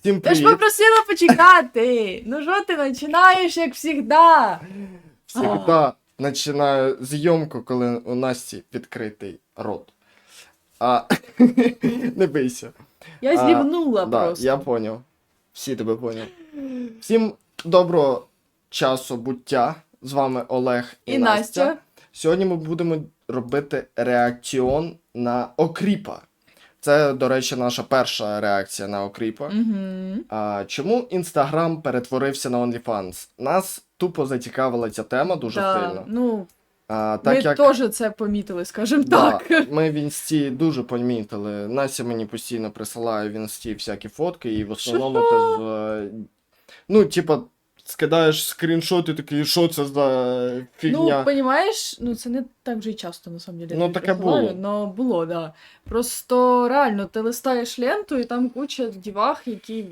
Всім Я ж привіт. попросила почекати. Ну що ти починаєш, як завжди? Всегда починаю зйомку, коли у Насті відкритий рот. А не бийся. Я А, злівнула Да, просто. я поняв. Всі тебе поняв. Всім доброго часу буття. З вами Олег і, І Настя. Сьогодні ми будемо робити реакціон на Окріпа. Це, до речі, наша перша реакція на Окріпа. Угу. А, чому Інстаграм перетворився на OnlyFans? Нас тупо зацікавила ця тема дуже Да, сильно. ну, А, так ми як теж це помітили, скажімо да, так. ми в інсті дуже помітили. Настя мені постійно присилає в інсті всякі фотки, і в основному ти з. е, Ну, типа, скидаєш скріншоти, такий, що це за фігня. Ну, понімаєш, ну це не так вже й часто, на самом деле. Ну, таке було. Но було, да. Просто реально, ти листаєш ленту, і там куча дівах, які.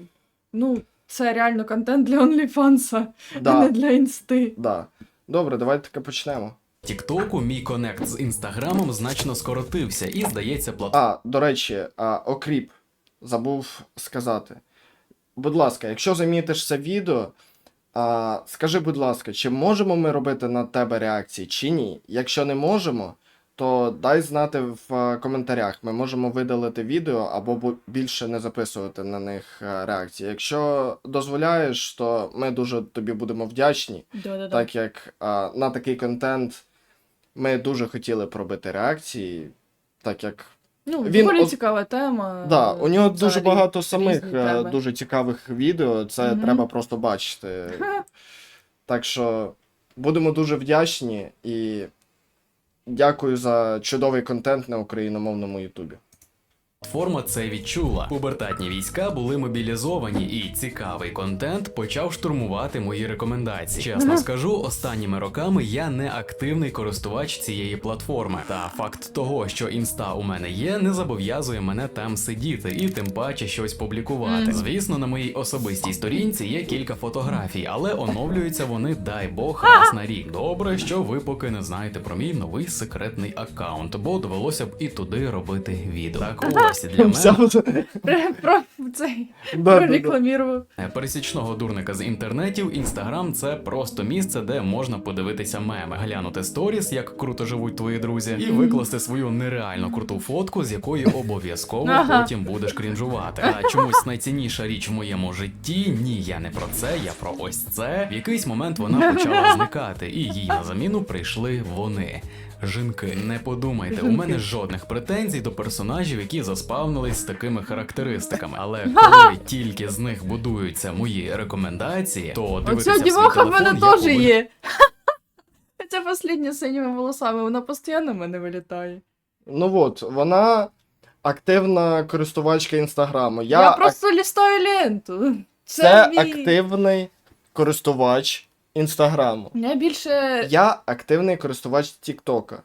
Ну, це реально контент для OnlyFans, а да, не для інсти. да. Добре, давайте таки почнемо. Тіктоку мій конект з інстаграмом значно скоротився, і здається, платформа А, до речі, а, окріп, забув сказати. Будь ласка, якщо замітиш це відео, а, скажи, будь ласка, чи можемо ми робити на тебе реакції, чи ні? Якщо не можемо, то дай знати в е, коментарях. Ми можемо видалити відео або більше не записувати на них е, реакції. Якщо дозволяєш, то ми дуже тобі будемо вдячні, Да-да-да. так як а, на такий контент ми дуже хотіли б робити реакції, так як Ну, Він доволі от- цікава тема. Да, у нього дуже багато самих різні е, теми. дуже цікавих відео. Це Мгм. треба просто бачити. Так що будемо дуже вдячні і дякую за чудовий контент на україномовному Ютубі. Це відчула. Пубертатні війська були мобілізовані, і цікавий контент почав штурмувати мої рекомендації. Чесно скажу, останніми роками я не активний користувач цієї платформи. Та факт того, що інста у мене є, не зобов'язує мене там сидіти і тим паче щось публікувати. Звісно, на моїй особистій сторінці є кілька фотографій, але оновлюються вони, дай Бог, раз на рік. Добре, що ви поки не знаєте про мій новий секретний аккаунт, бо довелося б і туди робити відео. Так ось для мене Про, про цей прорекламірував. пересічного дурника з інтернетів. Інстаграм це просто місце, де можна подивитися меми, глянути сторіс, як круто живуть твої друзі, і викласти свою нереально круту фотку, з якої обов'язково потім будеш крінжувати. А чомусь найцінніша річ в моєму житті. Ні, я не про це, я про ось це. В якийсь момент вона почала зникати, і їй на заміну прийшли вони. Жінки, не подумайте, у мене жодних претензій до персонажів, які заспавнились з такими характеристиками. Але коли тільки з них будуються мої рекомендації, то дивитися Оця в свій діваха в телефон мене я теж повинен. є. Ця послідня з синіми волосами, вона постійно в мене вилітає. Ну от, вона активна користувачка інстаграму. Я, Я, ак- просто лістаю ленту. Це, це мій... активний користувач інстаграму. Я більше. Я активний користувач Тіктока.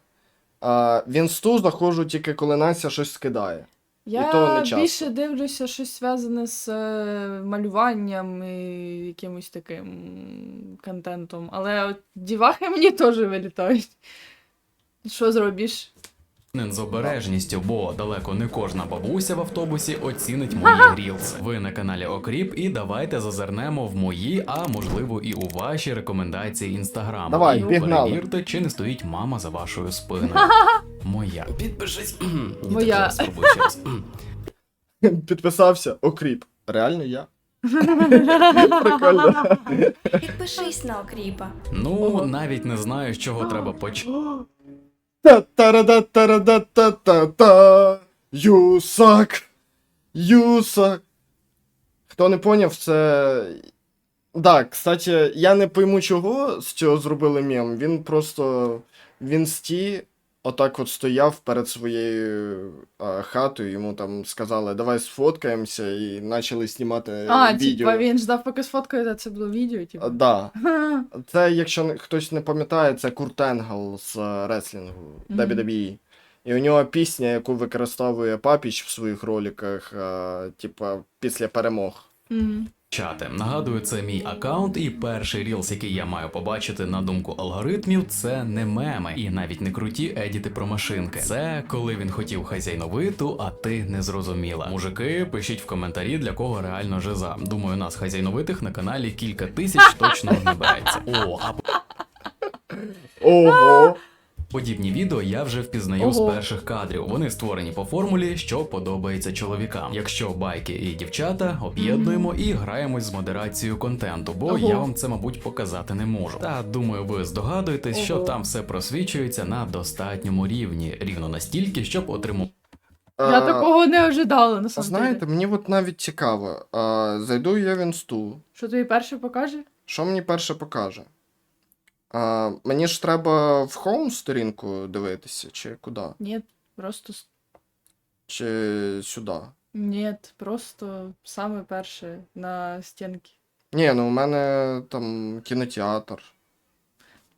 В інсту заходжу тільки коли Настя щось скидає. і то не Я більше дивлюся щось зв'язане з е, малюванням і якимось таким контентом. Але от дівахи мені теж вилітають. Що зробиш? З обережністю, бо далеко не кожна бабуся в автобусі оцінить мої рілс. Ви на каналі Окріп, і давайте зазирнемо в мої, а можливо і у ваші рекомендації інстаграму. Давай, і пігнали. перевірте, чи не стоїть мама за вашою спиною. Моя. Підпишись. Ні, Моя. так я спробую ще раз. Підписався, окріп. Реально я. Прикольно. Підпишись на окріпа. Ну, навіть не знаю, з чого треба почати. Та-та-ра-да-та-ра-да-та-та. You suck. Хто не поняв, це. Да, кстати, я не пойму, чого з цього зробили мем. Він просто Він інсті отак от стояв перед своєю а, хатою, йому там сказали, давай сфоткаємося, і почали знімати А, відео. типа він ждав, поки сфоткаєте, це було відео, типу. Да. Це, якщо хтось не пам'ятає, це Курт Енгел з е, реслінгу Мгм. WWE. І у нього пісня, яку використовує Папіч в своїх роликах, е, типа, після перемог. Чати. Нагадую, це мій аккаунт, і перший рілс, який я маю побачити на думку алгоритмів, це не меми і навіть не круті едіти про машинки. Це коли він хотів хазяйновиту, а ти не зрозуміла. Мужики, пишіть в коментарі, для кого реально жиза. Думаю, нас хазяйновитих на каналі кілька тисяч точно набереться. О, а Ого! Подібні відео я вже впізнаю Ого. з перших кадрів. Вони створені по формулі, що подобається чоловікам. Якщо байки і дівчата, об'єднуємо і граємось з модерацією контенту, бо Ого. я вам це, мабуть, показати не можу. Та думаю, ви здогадуєтесь, що там все просвічується на достатньому рівні, рівно настільки, щоб отримати. Я Е, такого не ожидала, на самом Знаєте, деле. мені от навіть цікаво. А, зайду я в інсту. Що тобі перше покаже? Що мені перше покаже? А, мені ж треба в хоум сторінку дивитися, чи куди? Ні, просто с- Чи сюди? ні, просто саме перше на стінки. Ні, ну у мене там кінотеатр.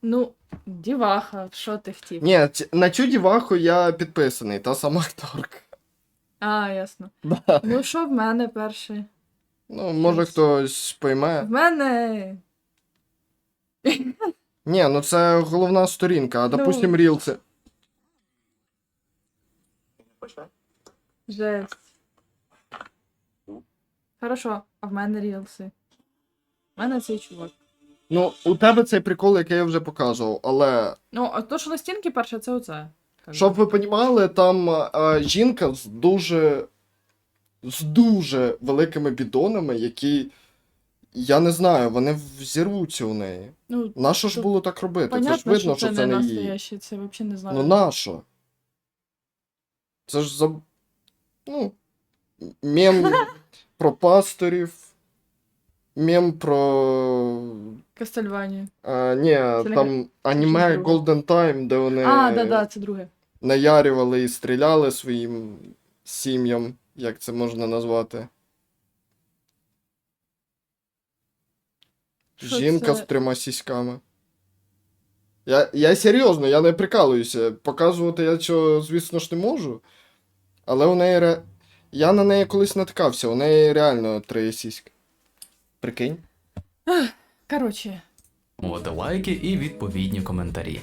Ну, діваха, що ти хотів? Ні, на цю діваху я підписаний, та сама акторка. А, ясно. Да. Ну, що в мене перше? Ну, може хтось пойме. В мене. Ні, ну це головна сторінка, а Ну. допустим, Ріл це. Жесть. Хорошо, а в мене рілси. В мене цей чувак. Ну, у тебе цей прикол, який я вже показував, але Ну, а то, що на стінки перше, це оце. Щоб ви понімали, там а, жінка з дуже. з дуже великими бідонами, які. Я не знаю, вони взірвуться у неї. Ну, Нащо ж було так робити? понятно, це ж видно, що це, не не її. настояще, це взагалі не знаю. Ну нащо? Це ж за. Ну. Мем про пасторів. Мем про. Кастельванія. А, ні, не там аніме друге. Golden Time, де вони А, да, да, це друге. наярювали і стріляли своїм сім'ям, як це можна назвати. Що Жінка це? з трьома сіськами. Я, я серйозно, я не прикалуюся. Показувати я цього, звісно ж, не можу. Але у неї ре... Я на неї колись наткався, у неї реально три сіськи. Прикинь? Коротше, Отримувати лайки і відповідні коментарі.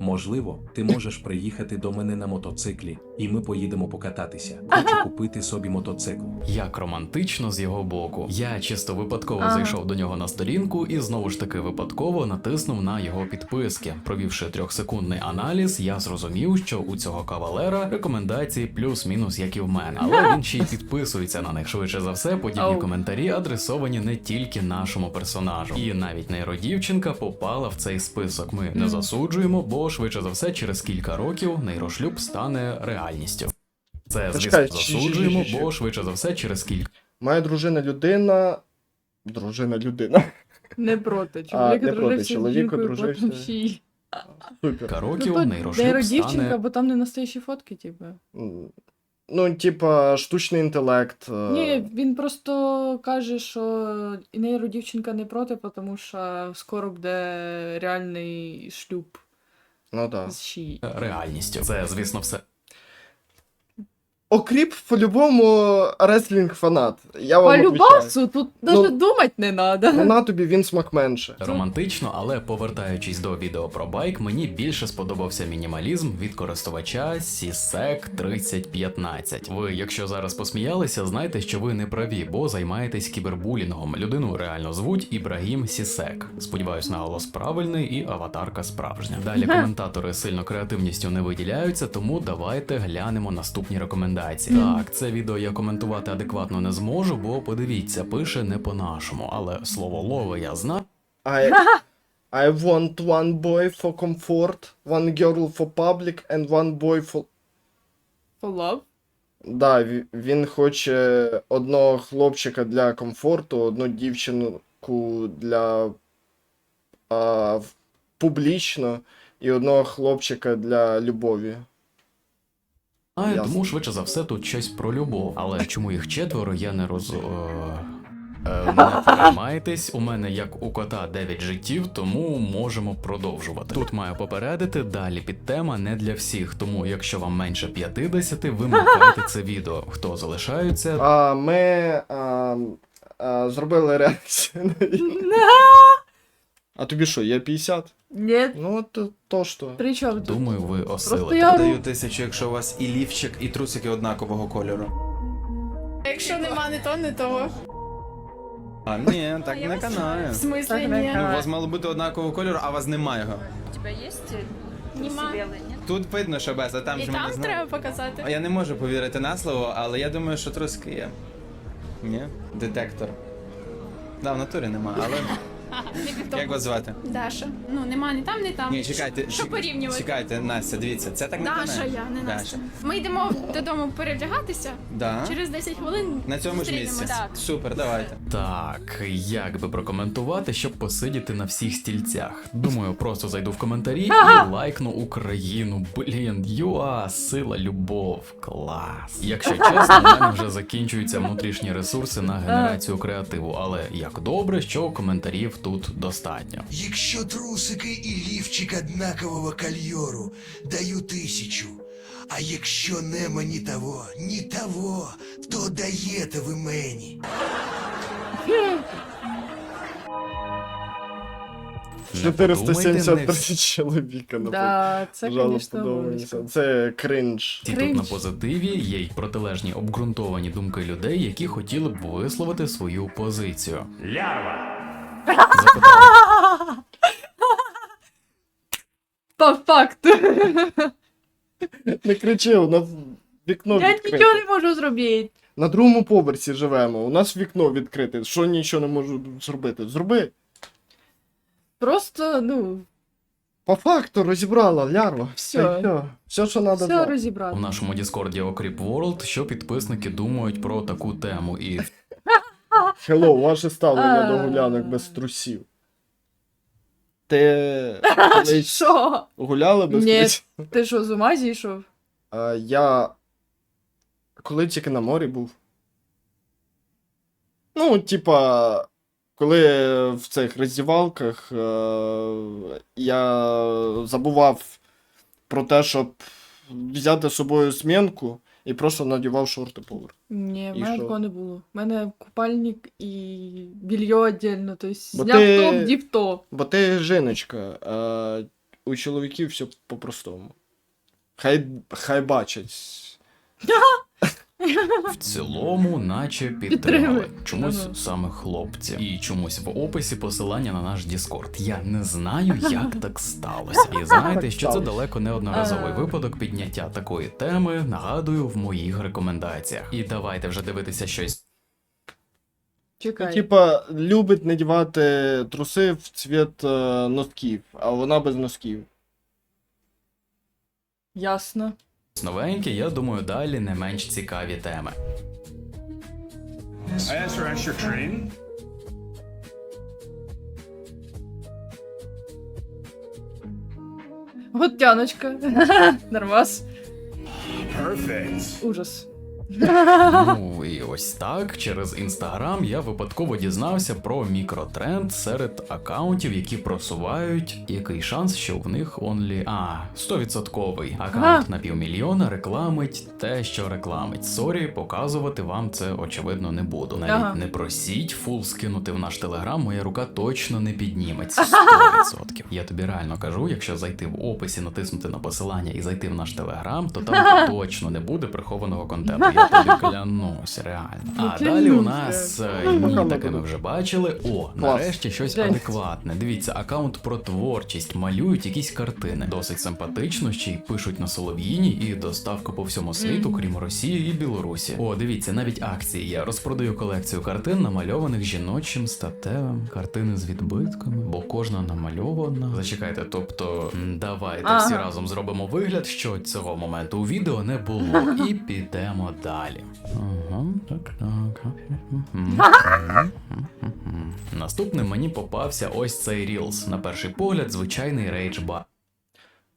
Можливо, ти можеш приїхати до мене на мотоциклі, і ми поїдемо покататися. Хочу купити собі мотоцикл. Як романтично з його боку. Я чисто випадково Ага. зайшов до нього на сторінку і знову ж таки випадково натиснув на його підписки. Провівши трьохсекундний аналіз, я зрозумів, що у цього кавалера рекомендації плюс-мінус, як і в мене. Але він ще й підписується на них. Швидше за все, подібні коментарі адресовані не тільки нашому персонажу. І навіть нейродівчинка попала в цей список. Ми не засуджуємо, бо швидше за все, через кілька років нейрошлюб стане реальністю. Це звісно засуджуємо, бо швидше за все, через кілька. Моя дружина людина. Дружина людина. не проти. Чоловік не проти, одружився з чоловік жінкою, одружився. потім ще й. Супер. років Ну, нейрошлюб стане бо там не настоящі фотки, типу. Ну, типа, штучний інтелект. е, Ні, він просто каже, що і нейродівчинка не проти, тому що скоро буде реальний шлюб Ну да. з реальністю. Це, звісно, все. Окріп по-любому реслінг фанат. Я вам отвечаю. Полюбасу, тут Ну, думати не треба. Вона тобі він смак менше. Романтично, але повертаючись до відео про байк, мені більше сподобався мінімалізм від користувача CSEC 3015. Ви, якщо зараз посміялися, знайте, що ви не праві, бо займаєтесь кібербулінгом. Людину реально звуть Ібрагім Сісек. Сподіваюсь, наголос правильний і аватарка справжня. Далі коментатори сильно креативністю не виділяються, тому давайте глянемо наступні рекомендації. Так, це відео я коментувати адекватно не зможу, бо подивіться, пише не по-нашому, але слово лове я знаю. I, I want one boy for comfort, one girl for public and one boy for... Follow. Да, він хоче одного хлопчика для комфорту, одну дівчинку для а, публічно і одного хлопчика для любові. Знаю, Ясно. тому швидше за все тут щось про любов. Але чому їх четверо, я не роз... е, Е, не переймайтесь, у мене як у кота 9 життів, тому можемо продовжувати. Тут маю попередити, далі підтема не для всіх, тому якщо вам менше 50, вимикайте це відео. Хто залишаються, А, ми а, а, зробили реакцію на відео. А тобі що, є 50? Ні, Ну, от то, то що. при чому тут? думаю, ви Просто осилите. я Даю тисячу, якщо у вас і лівчик, і трусики однакового кольору. Якщо нема не то, не то. А, ні, так не канає. В смислі Так ні. Ну, у вас мало бути однакового кольору, а у вас немає його. У тебя есть э, Нема. нет? Тут видно, що без, а там І ж ми не там треба показати. А я не можу повірити на слово, але я думаю, що труски є. Ні? Детектор. Да, в натурі нема, але. Як вас звати? Даша. Ну, нема ні там, ні там. Ні, чекайте. Що чек- порівнювати? Чекайте, Настя, дивіться, це так не Даша я, не Даша. Настя. Ми йдемо додому перевдягатися. Да? Через 10 хвилин На цьому ж місці. Так. Супер, давайте. Так, як би прокоментувати, щоб посидіти на всіх стільцях? Думаю, просто зайду в коментарі і лайкну Україну. Блін, юа, сила, любов, клас. Якщо чесно, у мене вже закінчуються внутрішні ресурси на генерацію креативу, але як добре, що коментарів тут достатньо. Якщо трусики і лівчик однакового кольору, даю тисячу. А якщо нема ні того, ні того, то даєте ви мені. Не подумайте, 473 не всі чоловіка на Да, це, звісно, Це кринж. тут Кринж. на позитиві є й протилежні обґрунтовані думки людей, які хотіли б висловити свою позицію. Лярва! По факту. Не кричи, у нас вікно Я відкрите. нічого не можу зробити. На другому поверсі живемо. У нас вікно відкрите. Що нічого не можу зробити? Зроби. Просто, ну, По факту розібрала лярва. Та й Все, все що треба все знати. У нашому Діскорді Окріп World, що підписники думають про таку тему, і Хеллоу, ваше ставлення до гулянок без трусів. Ти колись Що? гуляла без Ні. трусів? Ти що, з ума зійшов? А, я коли тільки на морі був. Ну, типа, коли в цих роздівалках е, я забував про те, щоб взяти з собою змінку і просто надівав шорти поверх. Ні, в І мене що? такого не було. У мене купальник і білье віддільно, тобто Бо зняв ти- топ, дів топ. Бо ти жіночка, а у чоловіків все по-простому. Хай, хай бачать. в цілому, наче підтримали. Чомусь саме хлопці. І чомусь в описі посилання на наш Діскорд. Я не знаю, як так сталося. І знаєте, що це далеко не одноразовий випадок підняття такої теми. Нагадую в моїх рекомендаціях. І давайте вже дивитися щось Ну, Чекай. типа, любить надівати труси в цвіт е, носків, а вона без носків. Ясно. Новеньке. Я думаю, далі не менш цікаві теми. I asked train? Нормас. Perfect. Ужас. Ну і ось так. Через інстаграм я випадково дізнався про мікротренд серед акаунтів, які просувають. Який шанс, що в них онлі. А, 100%. Акаунт на півмільйона рекламить те, що рекламить. Сорі, показувати вам це очевидно не буду. Навіть Ага. не просіть фул скинути в наш телеграм, моя рука точно не підніметься. 100%. Я тобі реально кажу, якщо зайти в описі, натиснути на посилання і зайти в наш телеграм, то там точно не буде прихованого контенту. Я тобі клянусь, реально. Ну, А далі у нас е, ні, таке ми вже бачили. О, нарешті щось адекватне. Дивіться, аккаунт про творчість, малюють якісь картини. Досить симпатично, ще й пишуть на Солов'їні і доставка по всьому світу, крім Росії і Білорусі. О, дивіться, навіть акції є. Розпродаю колекцію картин, намальованих жіночим статевим, картини з відбитками, бо кожна намальована. Зачекайте, тобто, давайте Ага. всі разом зробимо вигляд, що цього моменту у відео не було, і підемо далі. Ага, так, так. Мгм. Мгм. Наступним мені попався ось цей Reels. На перший погляд, звичайний рейдж-бар.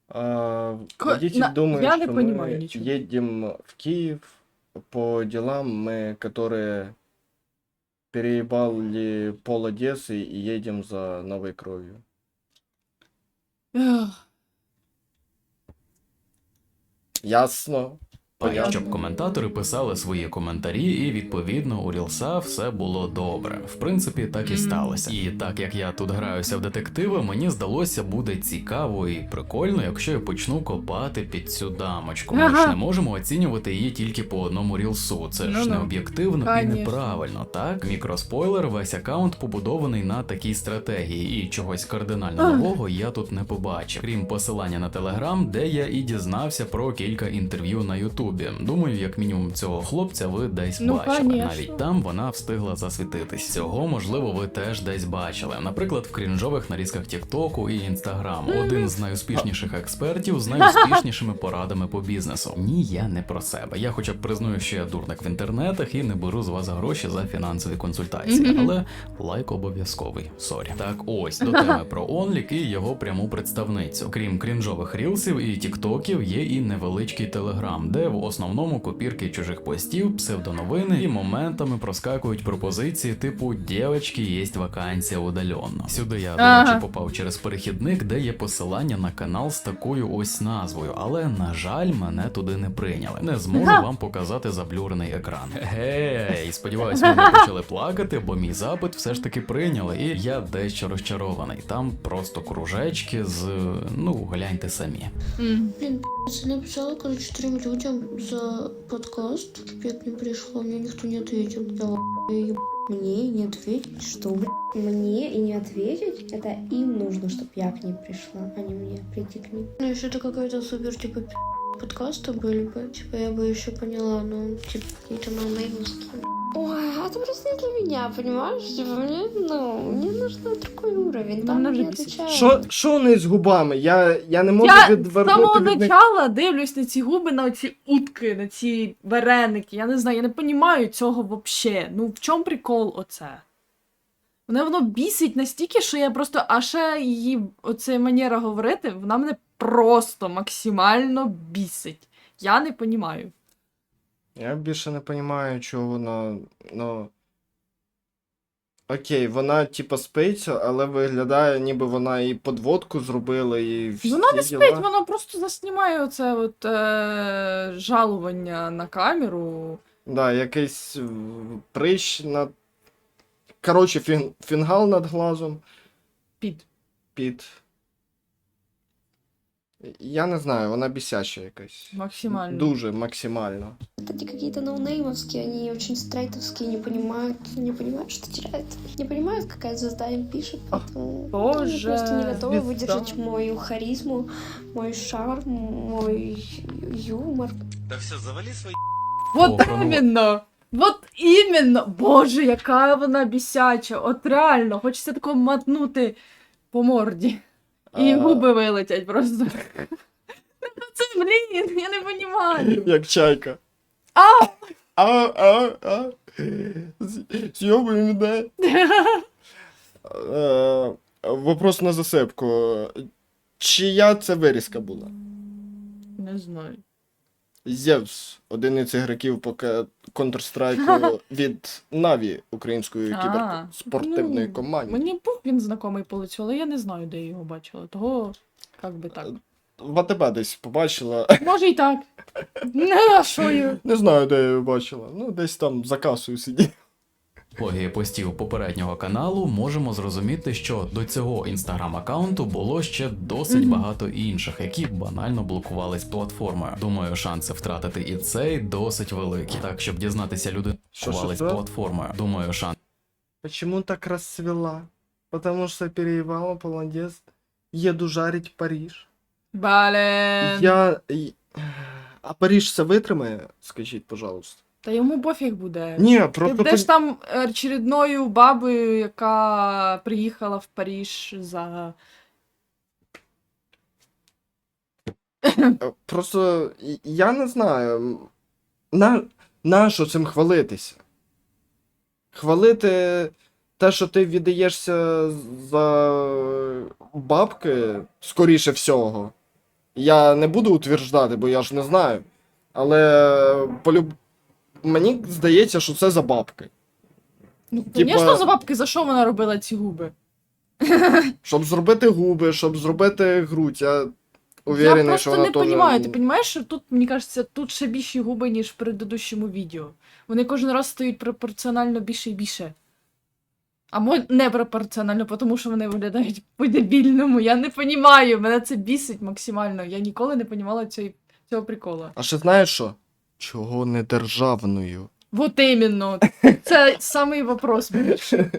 А, Ко- водитель на- думает, я не что понимаю мы ничего. едем в Киев по делам, мы, которые переебали пол Одессы и едем за новой кровью. Ех, Ясно. Щоб коментатори писали свої коментарі, і відповідно у Рілса все було добре. В принципі, так і сталося. І так як я тут граюся в детектива, мені здалося буде цікаво і прикольно, якщо я почну копати під цю дамочку. Ми ж не можемо оцінювати її тільки по одному рілсу. Це ж Ну-ну. не об'єктивно і неправильно. Так, мікроспойлер, весь аккаунт побудований на такій стратегії, і чогось кардинально нового я тут не побачив. Крім посилання на телеграм, де я і дізнався про кілька інтерв'ю на Ютубі. Думаю, як мінімум цього хлопця ви десь Ну, бачили. конечно. Навіть там вона встигла засвітитись. Цього можливо ви теж десь бачили. Наприклад, в крінжових нарізках Тіктоку і Інстаграм. Один з найуспішніших експертів з найуспішнішими порадами по бізнесу. Ні, я не про себе. Я хоча б признаю, що я дурник в інтернетах і не беру з вас гроші за фінансові консультації, Мгм. але лайк обов'язковий. Сорі. Так ось до теми про онлік і його пряму представницю. Крім крінжових рілсів і тіктоків, є і невеличкий телеграм, де в основному копірки чужих постів, псевдоновини і моментами проскакують пропозиції типу «Дєвочки, єсть вакансія удаленно. Сюди я, Ага. речі, попав через перехідник, де є посилання на канал з такою ось назвою, але на жаль, мене туди не прийняли. Не зможу вам показати заблюрений екран. Гей, сподіваюсь, ви не почали плакати, бо мій запит все ж таки прийняли, і я дещо розчарований. Там просто кружечки з ну гляньте самі. м. Блин, я написала, короче, трем людям за подкаст. Ответ не пришло, мне никто не ответил. Да, мне и не ответить, что? Мне и не ответить, это им нужно, чтобы я к ним пришла, а не мне прийти к ним. Ну, если это какая-то супер, типа, пи*** подкаста были бы, типа, я бы еще поняла, но, типа, какие-то ноунеймовские. Ой, а это просто не для меня, понимаешь? Типа, мне, ну, мне нужно другой уровень. Там мене не вже бісить. отвечают. Що, що вони з губами? Я, я не можу Я з відвернути самого від них. начала дивлюсь на ці губи, на ці утки, на ці вареники. Я не знаю, я не розумію цього вообще. Ну в чому прикол оце? Мене воно бісить настільки, що я просто, а ще її оце манера говорити, вона мене просто максимально бісить. Я не розумію. Я більше не розумію, чого вона. Ну. Окей, вона типа спиться, але виглядає, ніби вона і подводку зробила, і всі Вона не діла. спить, вона просто заснімає оце от е- жалування на камеру. Да, якийсь е, прищ над. Коротше, фін... фінгал над глазом. Під. Під. Я не знаю, вона бісяча якась. Максимально. Дуже максимально. Эти какие-то ноунеймовские, они очень стрейтовские, не понимают, не понимают, что теряют. Не понимают, какая звезда им пишет, поэтому боже, они просто не готовы звезда. выдержать мою харизму, мой шарм, мой юмор. Да все, завали свои Вот О, ну, іменно! Вот іменно! Боже, яка вона бісяча! От реально, хочеться тако матнути по морді. І А, губи вилетять просто. Ну Це, блін, я не розумію. Як чайка. А! А, а, а. З- З'йобуй мене. Е, Вопрос на засипку. Чия це вирізка була? Не знаю. Зевс, один із ігроків по Counter-Strike від Наві української кіберспортивної ну, команди. Мені був він знайомий по лицю, але я не знаю, де я його бачила. Того, як би так. В АТБ десь побачила. Може і так. Не знаю, де я його бачила. Ну, десь там за касою сидів. Логії постів попереднього каналу можемо зрозуміти, що до цього інстаграм-аккаунту було ще досить багато інших, які банально блокувались платформою. Думаю, шанси втратити і цей досить великі. Так, щоб дізнатися, люди блокувались що, що? платформою. Думаю, шанси Почему так расцвела? Потому что переевала полонез. Еду жарить Париж. Бале. Я. А Париж це витримає? Скажіть, пожалуйста. Та йому пофіг буде. Ні, Ти просто. будеш пон- там е, очередною бабою, яка приїхала в Париж за. Просто я не знаю. На, на що цим хвалитися? Хвалити те, що ти віддаєшся за бабки, скоріше всього. Я не буду утверждати, бо я ж не знаю. Але полюб... мені здається, що це за бабки. Ну, Типа- звісно, за бабки, за що вона робила ці губи? Щоб зробити губи, щоб зробити грудь. Я Я уверений, просто вона не теж... розумію. Ти розумієш, що тут, мені кажеться, тут ще більші губи, ніж в предыдущому відео. Вони кожен раз стають пропорціонально більше і більше. Або не пропорціонально, тому що вони виглядають по-дебільному. Я не розумію, мене це бісить максимально. Я ніколи не розуміла цього, цього прикола. А ще знаєш що? Чого не державною? Вот іменно. Це самий вопрос. мені.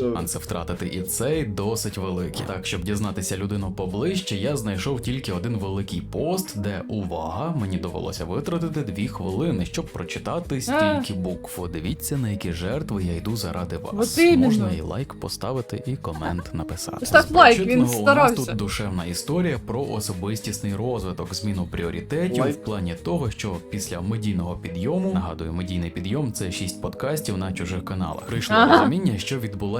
Шанси втратити і цей досить великі. Так, щоб дізнатися людину поближче, я знайшов тільки один великий пост, де увага, мені довелося витратити дві хвилини, щоб прочитати стільки букв. Дивіться, на які жертви я йду заради вас. Можна і лайк поставити, і комент написати. Став лайк, він прочитаного У старався. нас тут душевна історія про особистісний розвиток, зміну пріоритетів в плані того, що після медійного підйому, нагадую, медійний підйом це шість подкастів на чужих каналах. Прийшло розуміння, що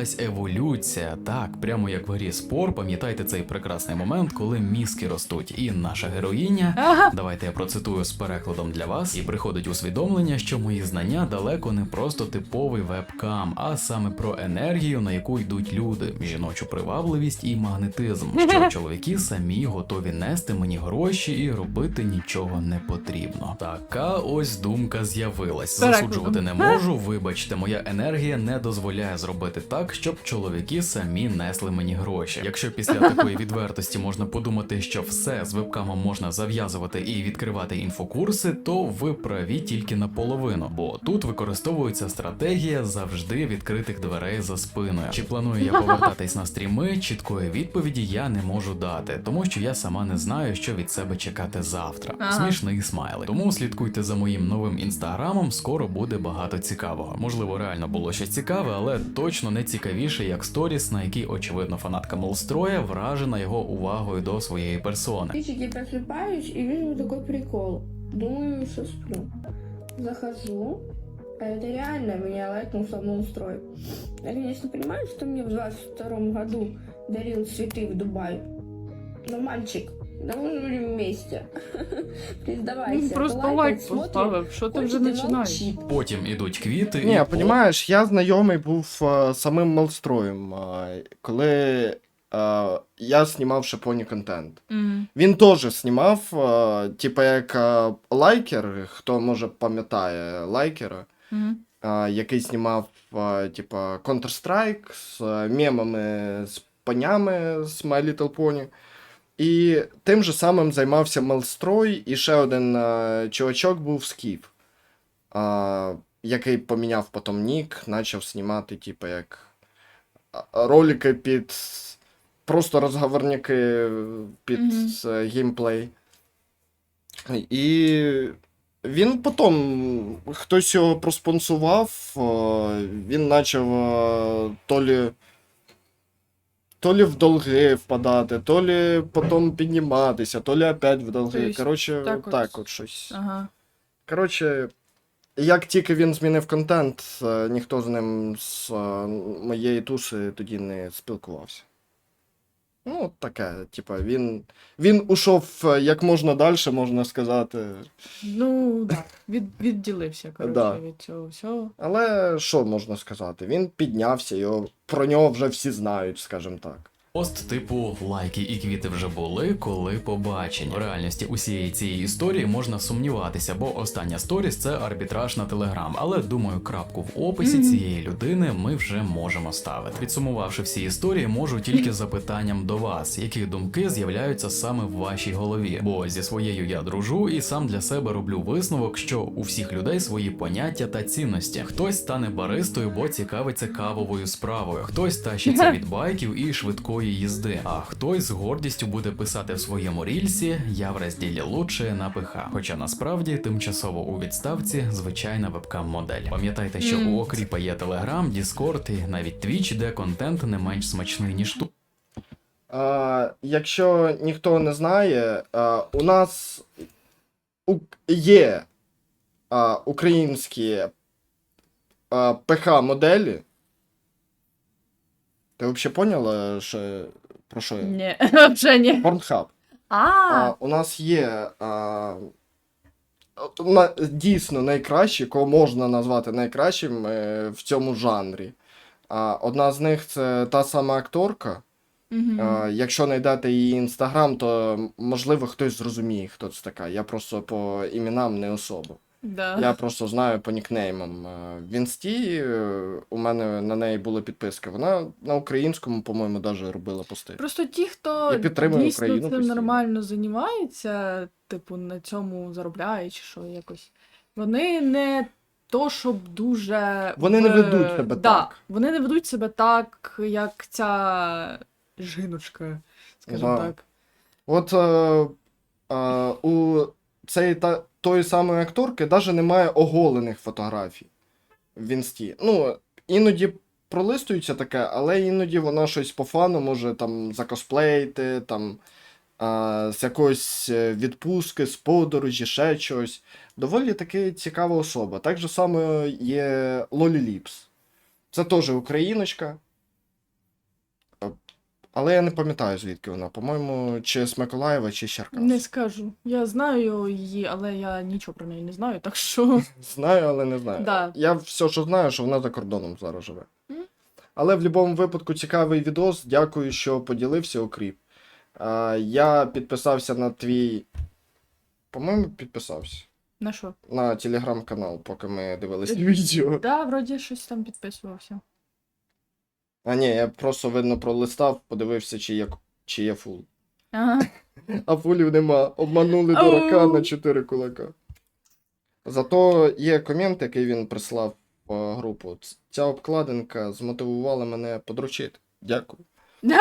відбулась еволюція. Так, прямо як в грі спор, пам'ятайте цей прекрасний момент, коли мізки ростуть. І наша героїня, Ага. давайте я процитую з перекладом для вас, і приходить усвідомлення, що мої знання далеко не просто типовий вебкам, а саме про енергію, на яку йдуть люди, жіночу привабливість і магнетизм. Що чоловіки самі готові нести мені гроші і робити нічого не потрібно. Така ось думка з'явилась. Засуджувати не можу. Вибачте, моя енергія не дозволяє зробити так, щоб чоловіки самі несли мені гроші. Якщо після такої відвертості можна подумати, що все з вебкамом можна зав'язувати і відкривати інфокурси, то ви праві тільки наполовину, бо тут використовується стратегія завжди відкритих дверей за спиною. Чи планую я повертатись на стріми? Чіткої відповіді я не можу дати, тому що я сама не знаю, що від себе чекати завтра. Ага. Смішний смайлик. Тому слідкуйте за моїм новим інстаграмом. Скоро буде багато цікавого. Можливо, реально було щось цікаве, але точно не цікавіше, як сторіс, на який очевидно фанатка Молстроя вражена його увагою до своєї персони. Физики просыпаюсь и вижу такой прикол. Думаю, что сплю. Захожу, а это реально меня лайкнул самоустрой. Я, конечно, понимаю, что мне в 22 году дарил цветы в Дубай. Но, мальчик, давай мы будем вместе. Признавайся. Він ты просто лайкать лайк смотришь, поставив. Що ти хочешь, вже ты починаєш? молчи. Потім ідуть квіти. Ні, і понімаєш, я знайомий був е, самим Малстроєм, е, коли е, я знімав шипоні контент. Мгм. Він теж знімав, е, типу як е, лайкер, хто може пам'ятає лайкера, Мгм. е, який знімав е, типу Counter-Strike з е, мемами, з понями з My Little Pony. І тим же самим займався Мелстрой, і ще один е, чувачок був Скіф, е, який поміняв потім нік, почав знімати, типу, як ролики під просто розговорники під Мгм. е, геймплей. І він потім хтось його проспонсував, е, він почав е, то лі, то ли в долги впадати, то ли потім підніматися, то ли опять в долги. Тобто, Коротше, так так, от. от, щось. Ага. Коротше, як тільки він змінив контент, е, ніхто з ним з е, моєї туші тоді не спілкувався. Ну, таке, типа, він, він ушов е, як можна далі, можна сказати. Ну, так. Від, відділився, коротше, Да. від цього всього. Але що можна сказати? Він піднявся, його, про нього вже всі знають, скажімо так. Пост типу лайки і квіти вже були, коли побачені. В реальності усієї цієї історії можна сумніватися, бо остання сторіс це арбітраж на телеграм. Але думаю, крапку в описі цієї людини ми вже можемо ставити. Підсумувавши всі історії, можу тільки запитанням до вас, які думки з'являються саме в вашій голові. Бо зі своєю я дружу і сам для себе роблю висновок, що у всіх людей свої поняття та цінності. Хтось стане баристою, бо цікавиться кавовою справою, хтось тащиться від байків і швидкої їзди, а хтось з гордістю буде писати в своєму рільсі Я в розділі лучше на ПХ. Хоча насправді тимчасово у відставці звичайна вебкам-модель. Пам'ятайте, що у Окріпа є Телеграм, Діскорд і навіть Твіч, де контент не менш смачний, ніж тут. А, якщо ніхто не знає, а, у нас у, є а, українські а, ПХ-моделі. Ти взагалі поняла, що, про що я? Ні, вже ні. Pornhub. А, А, у нас є а, на, дійсно найкращі, кого можна назвати найкращим е, в цьому жанрі. А, одна з них це та сама акторка. Мгм. А, якщо знайдете її інстаграм, то можливо хтось зрозуміє, хто це така. Я просто по іменам не особо. Да. Я просто знаю по нікнеймам. Е, В інсті е, у мене на неї були підписки. Вона на українському, по-моєму, навіть робила пости. Просто ті, хто Я підтримую дійсно Україну цим постійно. нормально займається, типу, на цьому заробляє чи що якось. Вони не то, щоб дуже. Вони не ведуть себе да, так. Вони не ведуть себе так, як ця жіночка, скажімо Да. так. От е, е, у цієї та, тої самої акторки навіть немає оголених фотографій в інсті. Ну, іноді пролистується таке, але іноді вона щось по фану може там закосплеїти, там е, з якоїсь е, відпустки, з подорожі, ще чогось. Доволі таки цікава особа. Так же само є Лолі Ліпс. Це теж україночка. Але я не пам'ятаю, звідки вона. По-моєму, чи з Миколаєва, чи з Черкас. Не скажу. Я знаю її, але я нічого про неї не знаю, так що. Знаю, але не знаю. Да. Я все, що знаю, що вона за кордоном зараз живе. Але в будь-якому випадку цікавий відос. Дякую, що поділився, Окріп. А, я підписався на твій. По-моєму, підписався. На що? На телеграм-канал, поки ми дивилися відео. Да, вроді щось там підписувався. А ні, я просто видно пролистав, подивився, чи є, чи є фул. Ага. А фулів нема. Обманули дурака Ау. на 4 кулака. Зато є комент, який він прислав по групу. Ця обкладинка змотивувала мене подручити. Дякую.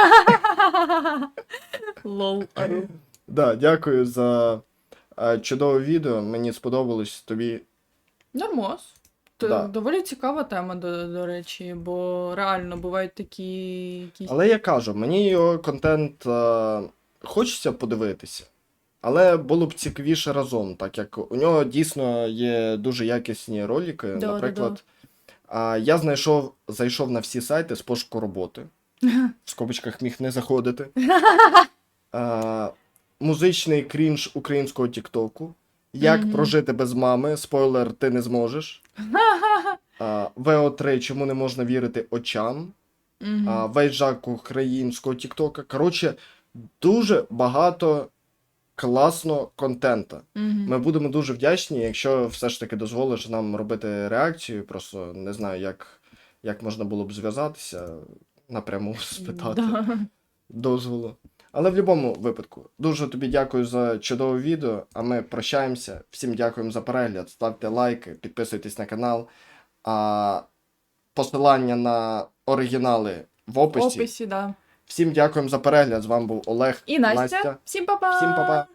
Лол. Да, дякую за е, чудове відео. Мені сподобалось тобі. Нормос. Т- Да. Доволі цікава тема, до, до речі, бо реально бувають такі якісь. Але я кажу, мені його контент е, хочеться подивитися. Але було б цікавіше разом, так як у нього дійсно є дуже якісні ролики. Да, Наприклад, а, я знайшов, зайшов на всі сайти з пошуку роботи. В скобочках міг не заходити. А, музичний крінж українського Тіктоку. Як Мгм. прожити без мами? Спойлер, ти не зможеш. А, ВО3, чому не можна вірити очам? Мгм. а, вейджак українського Тіктока. Коротше, дуже багато класного контента. Мгм. Ми будемо дуже вдячні, якщо все ж таки дозволиш нам робити реакцію. Просто не знаю, як, як можна було б зв'язатися напряму спитати дозволу. Але в будь-якому випадку, дуже тобі дякую за чудове відео. А ми прощаємося. Всім дякуємо за перегляд. Ставте лайки, підписуйтесь на канал. А посилання на оригінали в описі. В описі. да. Всім дякуємо за перегляд. З вами був Олег І Настя. Всім па-па! Всім па-па.